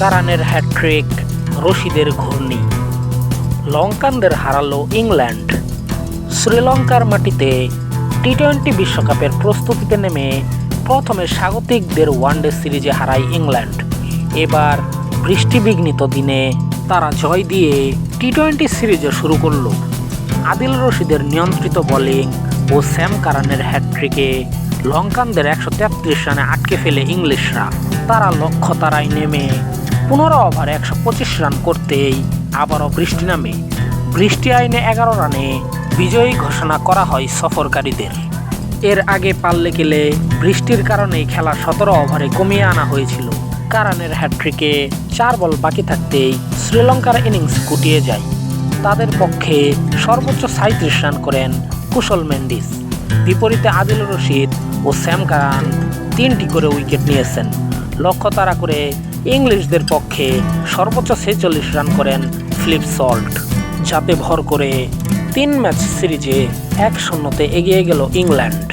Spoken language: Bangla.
কারানের হ্যাট্রিক রশিদের ঘূর্ণি। লঙ্কানদের হারালো ইংল্যান্ড। শ্রীলঙ্কার মাটিতে টি টোয়েন্টি বিশ্বকাপের প্রস্তুতিতে নেমে প্রথমে স্বাগতিকদের ওয়ানডে সিরিজে হারায় ইংল্যান্ড। এবার বৃষ্টিবিঘ্নিত দিনে তারা জয় দিয়ে টি টোয়েন্টি সিরিজে শুরু করল। আদিল রশিদের নিয়ন্ত্রিত বোলিং ও স্যাম কারানের হ্যাট্রিকে লঙ্কানদের একশো তেত্রিশ রানে আটকে ফেলে ইংলিশরা। তারা লক্ষ্য তারায় নেমে পনেরো ওভারে একশো পঁচিশ রান করতেই আবারও বৃষ্টি নামে। বৃষ্টি আইনে এগারো রানে বিজয়ী ঘোষণা করা হয় সফরকারীদের। এর আগে পাল্লে গেলে বৃষ্টির কারণেই খেলা সতেরো ওভারে কমিয়ে আনা হয়েছিল। কারানের হ্যাট্রিকে চার বল বাকি থাকতেই শ্রীলঙ্কার ইনিংস গুটিয়ে যায়। তাদের পক্ষে সর্বোচ্চ সাঁত্রিশ রান করেন কুশল মেন্ডিস। বিপরীতে আদিল রশিদ ও স্যাম কারান তিনটি করে উইকেট নিয়েছেন। লক্ষ্য তারা করে ইংলিশদের পক্ষে সর্বোচ্চ ছেচল্লিশ রান করেন ফিলিপ সল্ট, যাতে ভর করে তিন ম্যাচ সিরিজে এক শূন্যতে এগিয়ে গেল ইংল্যান্ড।